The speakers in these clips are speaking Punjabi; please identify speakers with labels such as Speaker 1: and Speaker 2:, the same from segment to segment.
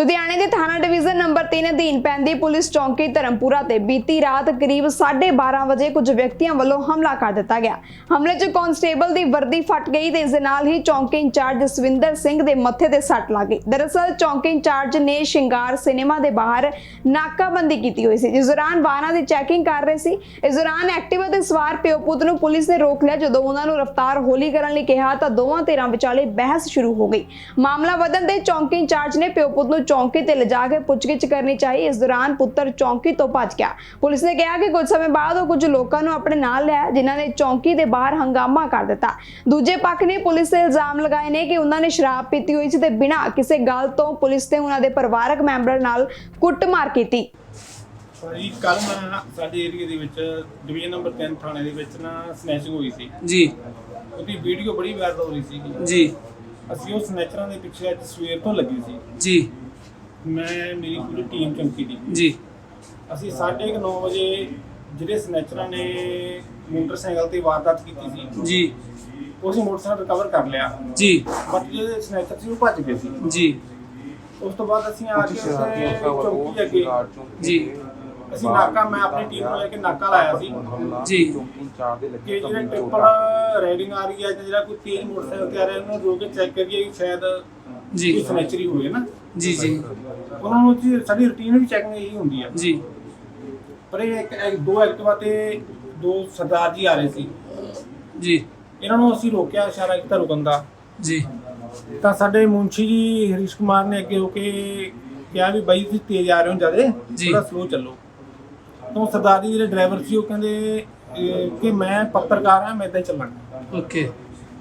Speaker 1: ਲੁਧਿਆਣੇ ਦੇ ਥਾਣਾ ਡਿਵੀਜ਼ਨ ਨੰਬਰ 3 ਅਧੀਨ ਪੈਂਦੀ ਪੁਲਿਸ ਚੌਂਕੀ ਧਰਮਪੁਰਾ ਤੇ ਬੀਤੀ ਰਾਤ ਕਰੀਬ 12:30 ਵਜੇ ਕੁਝ ਵਿਅਕਤੀਆਂ ਵੱਲੋਂ ਹਮਲਾ ਕਰ ਦਿੱਤਾ ਗਿਆ। ਹਮਲੇ 'ਚ ਕਾਂਸਟੇਬਲ ਦੀ ਵਰਦੀ ਫਟ ਗਈ ਤੇ ਇਸ ਦੇ ਨਾਲ ਹੀ ਚੌਂਕੀ ਇੰਚਾਰਜ ਜਸਵਿੰਦਰ ਸਿੰਘ ਦੇ ਮੱਥੇ ਤੇ ਸੱਟ ਲੱਗ ਗਈ। ਦਰਅਸਲ ਚੌਂਕੀ ਇੰਚਾਰਜ ਨੇ ਸ਼ਿੰਗਾਰ ਸਿਨੇਮਾ ਦੇ ਬਾਹਰ ਨਾਕਾਬੰਦੀ ਕੀਤੀ ਹੋਈ ਸੀ। ਜਿਸ ਦੌਰਾਨ ਵਾਹਨਾਂ ਦੀ ਚੈਕਿੰਗ ਕਰ ਰਹੇ ਸੀ। ਇਸ ਦੌਰਾਨ ਐਕਟਿਵਾ ਤੇ ਸਵਾਰ ਪਿਓ ਪੁੱਤ ਨੂੰ ਪੁਲਿਸ ਨੇ ਰੋਕ ਲਿਆ। ਜਦੋਂ ਉਹਨਾਂ ਨੂੰ ਰਫ਼ਤਾਰ ਹੌਲੀ ਕਰਨ ਲਈ ਕਿਹਾ ਤਾਂ ਦੋਵਾਂ ਧਿਰਾਂ ਵਿਚਾਲੇ ਬਹਿਸ ਸ਼ੁਰੂ ਹੋ ਗਈ। ਮਾਮਲਾ ਵਧਣ ਤੇ ਚੌਂਕੀ ਇੰਚਾਰਜ ਨੇ ਪਿਓ ਪੁੱਤ ਨੂੰ ਚੌਂਕੀ ਤੇ ਲਿਜਾ ਕੇ ਪੁੱਛਗਿੱਛ ਕਰਨੀ ਚਾਹੀ। ਇਸ ਦੌਰਾਨ ਪੁੱਤਰ ਚੌਂਕੀ ਤੋਂ ਭੱਜ ਗਿਆ। ਪੁਲਿਸ ਨੇ ਕਿਹਾ ਕਿ ਕੁਝ ਸਮੇਂ ਬਾਅਦ ਉਹ ਕੁਝ ਲੋਕਾਂ ਨੂੰ ਆਪਣੇ ਨਾਲ ਲਿਆ ਜਿਨ੍ਹਾਂ ਨੇ ਚੌਂਕੀ ਦੇ ਬਾਹਰ ਹੰਗਾਮਾ ਕਰ ਦਿੱਤਾ। ਦੂਜੇ ਪੱਖ ਨੇ ਪੁਲਿਸ ਤੇ ਇਲਜ਼ਾਮ ਲਗਾਏ ਨੇ ਕਿ ਉਹਨਾਂ ਨੇ ਸ਼ਰਾਬ ਪੀਤੀ ਹੋਈ ਸੀ ਤੇ ਬਿਨਾਂ ਕਿਸੇ ਗੱਲ ਤੋਂ ਪੁਲਿਸ ਤੇ ਉਹਨਾਂ ਦੇ ਪਰਿਵਾਰਕ ਮੈਂਬਰਾਂ ਨਾਲ ਕੁੱਟਮਾਰ ਕੀਤੀ।
Speaker 2: ਜੀ ਕੱਲ ਮੈਂ ਸਾਡੇ ਏਰੀਆ ਦੇ ਵਿੱਚ ਡਿਵੀਜ਼ਨ ਨੰਬਰ 3 ਥਾਣੇ ਦੇ ਵਿੱਚ ਨਾ ਸਨੈਚਿੰਗ ਹੋਈ ਸੀ।
Speaker 3: ਜੀ।
Speaker 2: ਉਹਦੀ ਵੀਡੀਓ ਬੜੀ ਵਾਇਰਲ ਹੋ ਰਹੀ ਸੀ।
Speaker 3: ਜੀ।
Speaker 2: ਅਸੀਂ ਉਹ ਸਨੈਚਰਾਂ ਦੇ ਪਿੱਛੇ ਅੱਜ ਸਵੇਰ ਤੋਂ ਲੱਗੇ ਸੀ।
Speaker 3: ਜੀ।
Speaker 2: ਮੈਂ ਮੇਰੀ ਪੂਰੀ ਟੀਮ ਚੌਂਕੀ ਦੀ।
Speaker 3: ਜੀ।
Speaker 2: ਅਸੀਂ 9:30 ਵਜੇ ਜਿਹੜੇ ਸਨੈਚਰਾਂ ਨੇ ਮੋਟਰਸਾਈਕਲ ਤੇ ਵਾਰਦਾਤ ਕੀਤੀ ਸੀ।
Speaker 3: ਜੀ।
Speaker 2: ਉਹ ਅਸੀਂ ਮੋਟਰਸਾਈਕਲ ਰਿਕਵਰ ਕਰ ਲਿਆ।
Speaker 3: ਜੀ।
Speaker 2: ਬਟ ਜਿਹੜੇ ਸਨੈਚਰ ਸੀ ਉਹ ਭੱਜ ਗਏ ਸੀ।
Speaker 3: ਜੀ।
Speaker 2: ਉਸ ਤੋਂ ਬਾਅਦ ਅਸੀਂ ਆ ਕੇ ਚੌਂਕੀ ਅੱਗੇ
Speaker 3: ਜੀ।
Speaker 2: ਅਸੀਂ ਨਾਕਾ ਮੈਂ ਆਪਣੀ ਟੀਮ ਨੂੰ ਲੈ ਕੇ ਨਾਕਾ ਲਾਇਆ ਸੀ।
Speaker 3: ਜੀ।
Speaker 2: ਕਿ ਜਿਹੜੇ ਟ੍ਰਿਪਲ ਰਾਈਡਿੰਗ ਆ ਰਹੀ ਹੈ ਜਾਂ ਜਿਹੜਾ ਕੋਈ ਤੇਜ਼ ਮੋਟਰਸਾਈਕਲ ਤੇ ਆ ਰਿਹਾ ਉਹਨੂੰ ਰੋਕ ਕੇ ਚੈੱਕ ਕਰੀਏ ਕਿ ਸ਼ਾਇਦ
Speaker 3: ਜੀ।
Speaker 2: ਕੋਈ ਸਨੈਚਰੀ ਹੋਵੇ ਨਾ।
Speaker 3: ਜੀ ਜੀ।
Speaker 2: ਉਹਨਾਂ ਨੂੰ ਜੀ ਸਾਡੀ ਰੁਟੀਨ ਵੀ ਚੈਕਿੰਗ ਇਹੀ ਹੁੰਦੀ ਹੈ
Speaker 3: ਜੀ।
Speaker 2: ਪਰ ਇਹ ਇੱਕ ਇੱਕ- ਦੋ ਐਕਟਿਵਾ ਤੇ ਦੋ ਸਰਦਾਰ ਜੀ ਆ ਰਹੇ ਸੀ।
Speaker 3: ਜੀ।
Speaker 2: ਇਹਨਾਂ ਨੂੰ ਅਸੀਂ ਰੋਕਿਆ ਇਸ਼ਾਰਾ ਕੀਤਾ ਰੁਕਣ ਦਾ।
Speaker 3: ਜੀ।
Speaker 2: ਤਾਂ ਸਾਡੇ ਮੁੰਸ਼ੀ ਜੀ ਹਰੀਸ਼ ਕੁਮਾਰ ਨੇ ਅੱਗੇ ਹੋ ਕੇ ਕਿਹਾ ਵੀ ਬਾਈ ਤੁਸੀਂ ਤੇਜ਼ ਆ ਰਹੇ ਹੋ ਜਿਆਦੇ
Speaker 3: ਜੀ।
Speaker 2: ਥੋੜਾ ਸਲੋ ਚੱਲੋ। ਤਾਂ ਸਰਦਾਰ ਜੀ ਜਿਹੜੇ ਡਰਾਈਵਰ ਸੀ ਉਹ ਕਹਿੰਦੇ ਕਿ ਮੈਂ ਪੱਤਰਕਾਰ ਹਾਂ ਮੈਂ ਇਦਾਂ ਹੀ ਚੱਲਾਂਗਾ
Speaker 3: ਓਕੇ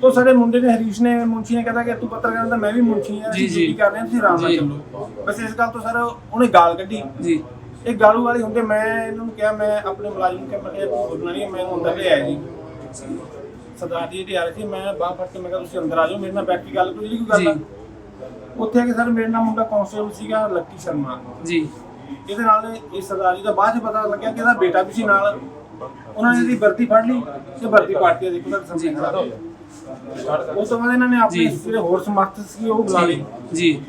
Speaker 2: ਤੋ ਸਾਡੇ ਮੁੰਡੇ ਨੇ ਹਰੀਸ਼ ਨੇ ਮੁੰਸ਼ੀ ਨੇ ਕਹਿੰਦਾ ਕਿ ਤੂੰ ਪੱਤਰਕਾਰ ਤਾਂ ਮੈਂ ਵੀ ਮੁੰਸ਼ੀ ਹਾਂ
Speaker 3: ਜੀ, ਜੀ।
Speaker 2: duty ਕਰ ਰਹੇ ਹਾਂ ਤੁਸੀਂ ਆਰਾਮ ਨਾਲ
Speaker 3: ਜੀ।
Speaker 2: ਚੱਲੋ। ਬਸ ਇਸ ਗੱਲ ਤੋਂ ਸਰ ਉਹਨੇ ਗਾਲ ਕੱਢੀ।
Speaker 3: ਜੀ।
Speaker 2: ਇਹ ਗਾਲੂ ਵਾਲੀ ਹੁੰਦੇ ਮੈਂ ਇਹਨਾਂ ਨੂੰ ਕਿਹਾ ਮੈਂ ਆਪਣੇ ਮੁਲਾਜ਼ਮ ਨੂੰ ਕਿਹਾ ਮੈਂ ਕਿਹਾ ਤੂੰ ਬੋਲਣਾ ਨਹੀਂ ਹੈ, ਮੈਂ ਇਹਨੂੰ ਅੰਦਰ ਲੈ ਆਇਆ ਜੀ। ਸਰਦਾਰ ਜੀ ਜਿਹੜੇ ਆ ਰਹੇ ਸੀ ਮੈਂ ਬਾਹਰ ਫੜ ਕੇ ਮੈਂ ਕਿਹਾ ਤੁਸੀਂ ਅੰਦਰ ਆ ਜਾਓ ਮੇਰੇ ਨਾਲ ਬੈਠ ਕੇ ਗੱਲ ਕਰੋ ਜਿਹੜੀ ਕੋਈ ਗੱਲ ਆ।
Speaker 3: ਜੀ।
Speaker 2: ਉੱਥੇ ਆ ਕੇ ਸਰ ਮੇਰੇ ਨਾਲ ਮੁੰਡਾ ਕਾਂਸਟੇਬਲ ਸੀਗਾ ਲੱਕੀ ਸ਼ਰਮਾ।
Speaker 3: ਜੀ।
Speaker 2: ਇਹਦੇ ਨਾਲ ਇਹ ਸਰਦਾਰ ਜੀ ਦਾ ਬਾਅਦ ਚ ਪਤਾ ਲੱਗਿਆ ਕਿ ਇਹਦਾ ਬੇਟਾ ਵੀ ਸੀ ਨਾਲ। ਉਹਨਾਂ ਨੇ ਇਹਦੀ ਵਰਦੀ ਫੜ ਲਈ ਤੇ ਵਰਦੀ ਪਾਰਟੀ ਆ ਸਾਹਮਣੇ ਖੜਾ ਹੋਇਆ ਉਸ ਤੋਂ ਬਾਅਦ ਇਹਨਾਂ ਨੇ ਆਪਣੇ
Speaker 3: ਜੀ।
Speaker 2: ਜਿਹੜੇ ਹੋਰ ਸਮਰਥਕ ਸੀ ਉਹ ਬੁਲਾ ਲਏ
Speaker 3: ਜੀ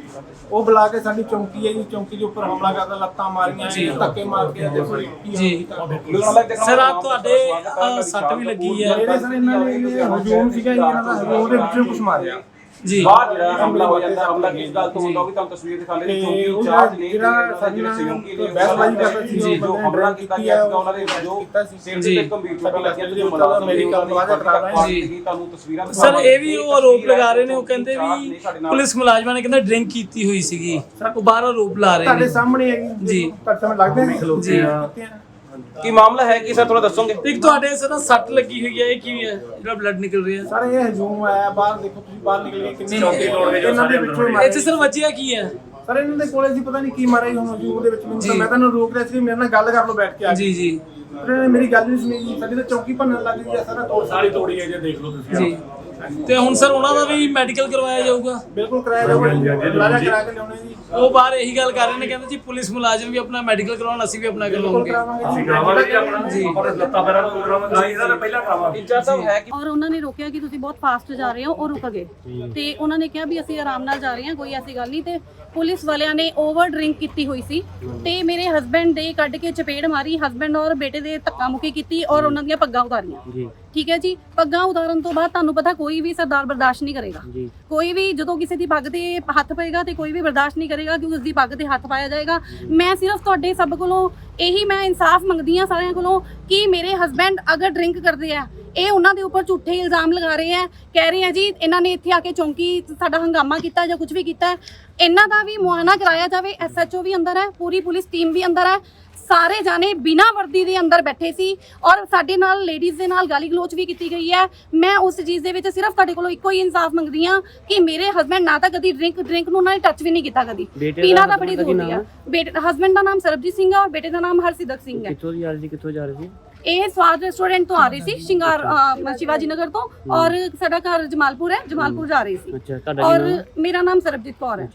Speaker 2: ਉਹ ਬੁਲਾ ਕੇ ਸਾਡੀ ਚੌਂਕੀ ਹੈ ਜੀ ਚੌਂਕੀ ਦੇ ਉੱਪਰ ਹਮਲਾ ਕਰਦਾ ਲੱਤਾਂ ਮਾਰੀਆਂ
Speaker 3: ਜੀ।
Speaker 2: ਧੱਕੇ ਮਾਰ ਕੇ ਦੇਖੋ ਕੀ
Speaker 3: ਜੀ।
Speaker 2: ਹੋਇਆ।
Speaker 3: ਸਰ ਆ ਤੁਹਾਡੇ ਸੱਟ ਵੀ ਲੱਗੀ ਹੈ
Speaker 2: ਜਿਹੜੇ ਸਰ ਇਹਨਾਂ ਨੇ ਇਹ ਹਜੂਮ ਸੀਗਾ ਜੀ ਇਹਨਾਂ ਦਾ ਹਜੂਮ ਦੇ ਵਿੱਚੋਂ ਕੁਝ ਮਾਰਿਆ
Speaker 3: ਜੀ
Speaker 4: ਬਾਹਰ ਜਿਹੜਾ ਹਮਲਾ ਹੋ ਜਾਂਦਾ ਹਮਲਾ ਕਿਸ ਗੱਲ ਤੋਂ ਹੁੰਦਾ ਉਹ ਵੀ ਤੁਹਾਨੂੰ ਤਸਵੀਰ ਦਿਖਾ
Speaker 2: ਤੇ
Speaker 4: ਲੈਣੀ ਕਿਉਂਕਿ
Speaker 2: ਉਹ
Speaker 4: ਚਾਰਜ ਨੇ
Speaker 2: ਜਿਹੜਾ ਸਾਡੀਆਂ ਬਹਿਸਬਾਜ਼ੀ ਕਰਦਾ ਸੀ
Speaker 4: ਜੀ
Speaker 2: ਉਹ
Speaker 4: ਜੋ
Speaker 2: ਬੰਦੇ ਨੇ
Speaker 4: ਹਮਲਾ
Speaker 2: ਡਰਾਈਵ
Speaker 4: ਕੀਤਾ
Speaker 2: ਕੀਤੀ
Speaker 4: ਗਿਆ
Speaker 2: ਹੈ
Speaker 4: ਸੀਗਾ ਉਹਨਾਂ ਦੇ ਜੋ
Speaker 2: ਕੀਤਾ ਸੀ
Speaker 4: ਸਿਰ
Speaker 3: ਜੀ।
Speaker 4: ਤੇ ਗੰਭੀਰ ਸੱਟਾਂ ਲੱਗੀਆਂ
Speaker 2: ਜੀ,
Speaker 4: ਜਿਹੜੀਆਂ ਮੁਲਾਜ਼ਮ
Speaker 2: ਮੇਰੀ ਗੱਲ ਵਾਜਾ ਕਰਾ ਰਹੇ
Speaker 3: ਜੀ।
Speaker 4: ਤੁਹਾਨੂੰ ਤਸਵੀਰਾਂ
Speaker 3: ਸਰ ਇਹ ਵੀ ਉਹ ਆਰੋਪ ਲਗਾ ਰਹੇ ਨੇ ਉਹ ਕਹਿੰਦੇ ਵੀ ਪੁਲਿਸ ਮੁਲਾਜ਼ਮਾਂ ਨੇ ਕਹਿੰਦਾ ਡਰਿੰਕ ਕੀਤੀ ਹੋਈ ਸੀਗੀ ਉਹ ਬਾਹਰ ਆਰੋਪ ਲਾ ਰਹੇ
Speaker 2: ਤੁਹਾਡੇ
Speaker 3: ਨੇ
Speaker 2: ਸਾਹਮਣੇ
Speaker 3: ਜੀ।
Speaker 2: ਸਾਹਮਣੇ ਲੱਗਦੇ ਨੇ
Speaker 3: ਜੀ।
Speaker 4: ਕੀ ਮਾਮਲਾ ਹੈ? ਕੀ ਸਰ ਥੋੜਾ ਦੱਸੋਗੇ?
Speaker 3: ਇੱਕ ਤੁਹਾਡੇ ਸਰ ਸੱਟ ਲੱਗੀ ਹੋਈ ਹੈ ਇਹ ਕੀ ਹੈ? ਜਿਹੜਾ ਬਲੱਡ ਨਿਕਲ ਰਿਹਾ
Speaker 2: ਸਰ ਇਹ ਹਜੂਮ ਆਇਆ ਬਾਹਰ ਦੇਖੋ ਤੁਸੀਂ ਬਾਹਰ ਨਿਕਲ ਗਏ ਕਿੰਨੇ ਲੋਕ ਇਹਨਾਂ ਦੇ ਵਿੱਚੋਂ ਹੀ ਮਾਰੇ।
Speaker 3: ਇੱਥੇ ਸਰ ਵੱਜਿਆ ਕੀ ਹੈ?
Speaker 2: ਸਰ ਇਹਨਾਂ ਦੇ ਕੋਲੇ ਸੀ ਪਤਾ ਨਹੀਂ ਕੀ ਮਾਰਿਆ ਜੀ ਹੁਣ ਹਜੂਮ ਦੇ ਵਿੱਚ ਮੈਨੂੰ ਤਾਂ ਮੈਂ ਤਾਂ ਇਹਨੂੰ ਰੋਕ ਰਿਹਾ ਸੀ ਮੇਰੇ ਨਾਲ ਗੱਲ ਕਰ ਲਓ ਬੈਠ ਕੇ ਆ ਕੇ।
Speaker 3: ਜੀ। ਜੀ
Speaker 2: ਇਹਨੇ ਮੇਰੀ ਗੱਲ ਨਹੀਂ ਸੁਣੀ ਜੀ ਸਾਡੀ ਤਾਂ ਚੌਕੀ ਭੰਨਣ ਲੱਗ ਗਈ ਆ ਸਾਰਾ ਤੋੜ ਸਾਰੀ ਤੋੜੀ ਹੈ ਜੇ ਦੇਖ ਲਓ ਤੁਸੀਂ
Speaker 3: ਜੀ। ਤੇ ਹੁਣ ਸਰ ਉਹਨਾਂ ਦਾ ਵੀ ਮੈਡੀਕਲ ਕਰਵਾਇਆ ਜਾਊਗਾ?
Speaker 2: ਬਿਲਕੁਲ ਕਰਾਇਆ ਜਾਊਗਾ ਲਾਜਾ ਕਰਾ ਕੇ ਲਿਆਉਣੇ ਜੀ।
Speaker 3: ਉਹ ਬਾਹਰ ਇਹੀ ਗੱਲ ਕਰ ਰਹੇ ਨੇ ਕਹਿੰਦੇ ਜੀ ਪੁਲਿਸ ਮੁਲਾਜ਼ਮ ਵੀ ਆਪਣਾ ਮੈਡੀਕਲ ਕਰਵਾਉਣ ਅਸੀਂ ਵੀ ਆਪਣਾ ਕਰਵਾਉਂਗੇ
Speaker 2: ਕਰਾਵਾਂਗੇ ਜੀ। ਆਪਣਾ।
Speaker 3: ਜੀ।
Speaker 4: ਇੰਚਾਰਜ ਸਾਹਿਬ ਹੈ ਕਿ
Speaker 5: ਔਰ ਉਹਨਾਂ ਨੇ ਰੋਕਿਆ ਕਿ ਤੁਸੀਂ ਬਹੁਤ ਫਾਸਟ ਜਾ ਰਹੇ ਹੋ ਉਹ ਰੁਕ ਗਏ। ਤੇ ਉਹਨਾਂ ਨੇ ਕਿਹਾ ਵੀ ਅਸੀਂ ਆਰਾਮ ਨਾਲ ਜਾ ਰਹੇ ਹਾਂ ਕੋਈ ਐਸੀ ਗੱਲ ਨਹੀਂ। ਤੇ ਪੁਲਿਸ ਵਾਲਿਆਂ ਨੇ ਓਵਰ ਡਰਿੰਕ ਕੀਤੀ ਹੋਈ ਸੀ। ਤੇ ਮੇਰੇ ਹਸਬੰਡ ਦੇ ਕੱਢ ਕੇ ਚਪੇੜ ਮਾਰੀ ਹਸਬੰਡ ਔਰ ਬੇਟੇ ਦੇ ਧੱਕਾ ਮੁੱਕੀ ਕੀਤੀ ਔਰ ਉਹਨਾਂ ਦੀਆਂ ਪੱਗਾਂ ਉਤਾਰੀਆਂ। ਠੀਕ ਹੈ ਜੀ? ਪੱਗਾਂ ਉਤਾਰਨ ਤੋਂ ਬਾਅਦ ਤੁਹਾਨੂੰ ਪਤਾ ਕੋਈ ਵੀ ਸਰਦਾਰ ਬਰਦਾਸ਼ਤ ਨਹੀਂ ਕਰੇਗਾ। ਕੋਈ ਵੀ ਜਦੋਂ ਕਿਸੇ ਦੀ ਪੱਗ ਤੇ ਹੱਥ ਪਏਗਾ ਤੇ ਕੋਈ ਵੀ ਬਰਦਾਸ਼ਤ ਨਹੀਂ ਕਰੇਗਾ ਕਿ ਉਸ ਦੀ ਪੱਗ ਤੇ ਹੱਥ ਪਾਇਆ ਜਾਏਗਾ। ਮੈਂ ਸਿਰਫ ਤੁਹਾਡੇ ਸਭ ਕੋਲੋਂ ਇਹੀ ਮੈਂ ਇਨਸਾਫ ਮੰਗਦੀ ਆ ਸਾਰਿਆਂ ਕੋਲੋਂ ਕਿ ਮੇਰੇ ਹਸਬੰਡ ਅਗਰ ਡਰਿੰਕ ਕਰਦੇ ਆ ਇਹ ਉਹਨਾਂ ਦੇ ਉੱਪਰ ਝੂਠੇ ਇਲਜ਼ਾਮ ਲਗਾ ਰਹੇ ਆ ਕਹਿ ਰਹੇ ਆ ਜੀ ਇਹਨਾਂ ਨੇ ਇੱਥੇ ਆ ਕੇ ਚੌਂਕੀ ਸਾਡਾ ਹੰਗਾਮਾ ਕੀਤਾ ਜਾਂ ਕੁਝ ਵੀ ਕੀਤਾ। ਇਹਨਾਂ ਦਾ ਵੀ ਮੁਆਇਨਾ ਕਰਾਇਆ ਜਾਵੇ ਐਸਐਚਓ ਵੀ ਅੰਦਰ ਹੈ ਪੂਰੀ ਪੁਲਿਸ ਟੀਮ ਵੀ ਅੰਦਰ ਹੈ ਸਾਰੇ ਜਾਣੇ ਬਿਨਾਂ ਵਰਦੀ ਦੇ ਅੰਦਰ ਬੈਠੇ ਸੀ ਔਰ ਸਾਡੇ ਨਾਲ ਲੇਡੀਜ਼ ਦੇ ਨਾਲ ਗਾਲੀ ਗਲੋਚ ਵੀ ਕੀਤੀ ਗਈ ਹੈ। ਮੈਂ ਉਸ ਚੀਜ਼ ਦੇ ਵਿੱਚ ਸਿਰਫ ਤੁਹਾਡੇ ਕੋਲੋਂ ਇੱਕੋ ਹੀ ਇਨਸਾਫ ਮੰਗਦੀ ਆ ਕਿ ਮੇਰੇ ਹਸਬੰਡ ਨਾ ਤਾਂ ਕਦੀ ਡਰਿੰਕ ਡਰਿੰਕ ਨੂੰ ਉਹਨਾਂ ਨੇ ਟੱਚ ਵੀ ਨਹੀਂ ਕੀਤਾ ਕਦੀ। ਪੀਣਾ ਤਾਂ ਬੜੀ ਦੂਰ ਦੀ ਆ। ਬੇਟੇ ਹਸਬੰਡ ਦਾ ਨਾਮ ਸਰਬਜੀਤ ਸਿੰਘ ਹੈ ਔਰ ਬੇਟੇ ਦਾ ਨਾਮ ਹਰਸਿਦਕ ਸਿੰਘ ਹੈ।
Speaker 6: ਕਿੱਥੋਂ ਦੀ ਆ ਰਹੀ ਸੀ ਕਿੱਥੋਂ ਜਾ ਰਹੀ ਸੀ?
Speaker 5: ਇਹ ਸਵਾਦ ਰੈਸਟੋਰੈਂਟ ਤੋਂ ਆ ਰਹੀ ਸੀ ਸ਼ਿੰਗਾਰ ਅ, ਸ਼ਿਵਾਜੀ ਨਗਰ ਤੋਂ ਔਰ ਸਾਡਾ ਘਰ ਜਮਾਲਪੁਰ ਹੈ ਜਮਾਲਪੁਰ ਜਾ ਰਹੀ ਸੀ।
Speaker 6: ਅੱਛਾ ਤੁਹਾਡਾ
Speaker 5: ਔਰ? ਮੇਰਾ ਨਾਮ ਸਰਬਜੀਤ ਕੌਰ ਹੈ।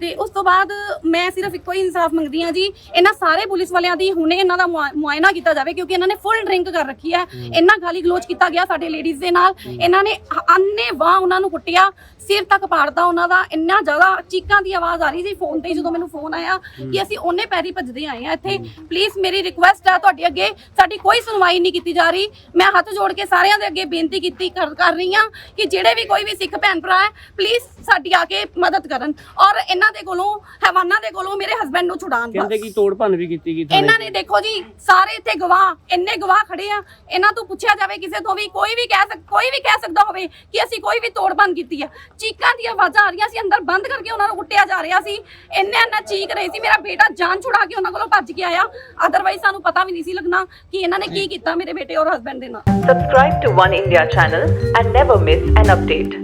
Speaker 5: ਤੇ ਉਸ ਤੋਂ ਬਾਅਦ ਮੈਂ ਸਿਰਫ ਇੱਕੋ ਹੀ ਇਨਸਾਫ ਮੰਗਦੀ ਹਾਂ ਜੀ ਇਹਨਾਂ ਸਾਰੇ ਪੁਲਿਸ ਵਾਲਿਆਂ ਦੀ ਹੁਣੇ ਇਹਨਾਂ ਦਾ ਮੁਆ- ਮੁਆਇਨਾ ਕੀਤਾ ਜਾਵੇ ਕਿਉਂਕਿ ਇਹਨਾਂ ਨੇ ਫੁੱਲ ਡਰਿੰਕ ਕਰ ਰੱਖੀ ਹੈ। ਇਹਨਾਂ ਗਾਲੀ ਗਲੋਚ ਕੀਤਾ ਗਿਆ ਸਾਡੇ ਲੇਡੀਜ਼ ਦੇ ਨਾਲ। ਇਹਨਾਂ ਨੇ ਅੰਨੇ ਵਾਹ ਉਹਨਾਂ ਨੂੰ ਕੁੱਟਿਆ ਸਿਰ ਤੱਕ ਪਾੜਦਾ ਉਹਨਾਂ ਦਾ। ਇੰਨਾ ਜ਼ਿਆਦਾ ਚੀਕਾਂ ਦੀ ਆਵਾਜ਼ ਆ ਰਹੀ ਸੀ ਫੋਨ ਤੇ ਹੀ ਜਦੋਂ ਮੈਨੂੰ ਫੋਨ ਆਇਆ ਕਿ ਅਸੀਂ ਉਹਨੇ ਪੈਰੀ ਭੱਜਦੇ ਆਏ ਆ ਇੱਥੇ। ਪਲੀਜ਼ ਮੇਰੀ ਰਿਕੁਐਸਟ ਹੈ ਤੁਹਾਡੇ ਅੱਗੇ ਸਾਡੀ ਕੋਈ ਸੁਣਵਾਈ ਨਹੀਂ ਕੀਤੀ ਜਾ ਰਹੀ। ਮੈਂ ਹੱਥ ਜੋੜ ਕੇ ਸਾਰਿਆਂ ਦੇ ਅੱਗੇ ਬੇਨਤੀ ਕੀਤੀ ਕਰ ਕਰ ਰਹੀ ਹਾਂ ਕਿ ਜਿਹੜੇ ਵੀ ਕੋਈ ਵੀ ਸਿੱਖ ਭੈਣ ਭਰਾ ਹੈ ਪਲੀਜ਼ ਸਾਡੀ ਆ ਕੇ ਮਦਦ ਕਰਨ ਔਰ ਇਹਨਾਂ ਦੇ ਕੋਲੋਂ ਹੈਵਾਨਾਂ ਦੇ ਕੋਲੋਂ ਮੇਰੇ ਹਸਬੰਡ ਨੂੰ ਛੁਡਾਉਣ
Speaker 6: ਕਹਿੰਦੇ। ਕਿ ਤੋੜ ਭੰਨ ਵੀ ਕੀਤੀ ਗਈ
Speaker 5: ਇਹਨਾਂ ਨੇ ਦੇਖੋ ਜੀ ਸਾਰੇ ਇੱਥੇ ਗਵਾਹ ਇੰਨੇ ਗਵਾਹ ਖੜੇ ਆ। ਇਹਨਾਂ ਤੋਂ ਪੁੱਛਿਆ ਜਾਵੇ ਕਿਸੇ ਤੋਂ ਵੀ ਕੋਈ ਵੀ ਕਹਿ ਸਕ ਕੋਈ ਵੀ ਕਹਿ ਸਕਦਾ ਹੋਵੇ ਕਿ ਅਸੀਂ ਕੋਈ ਵੀ ਤੋੜਬੰਦ ਕੀਤੀ ਹੈ ਚੀਕਾਂ ਦੀਆਂ ਆਵਾਜ਼ਾਂ ਆ ਰਹੀਆਂ ਸੀ ਅੰਦਰ ਬੰਦ ਕਰਕੇ ਉਹਨਾਂ ਨੂੰ ਕੁੱਟਿਆ ਜਾ ਰਿਹਾ ਸੀ। ਇੰਨੇ ਇੰਨਾ ਚੀਕ ਰਹੇ ਸੀ। ਮੇਰਾ ਬੇਟਾ ਜਾਨ ਛੁਡਾ ਕੇ ਉਹਨਾਂ ਕੋਲੋਂ ਭੱਜ ਕੇ ਆਇਆ। ਅਦਰਵਾਈਜ਼ ਸਾਨੂੰ ਪਤਾ ਵੀ ਨਹੀਂ ਸੀ ਲੱਗਣਾ ਕਿ ਇਹਨਾਂ ਨੇ ਕੀ ਕੀਤਾ ਮੇਰੇ ਬੇਟੇ ਔਰ ਹਸਬੰਡ ਦੇ ਨਾਲ
Speaker 7: Subscribe to One India channel and never miss an update.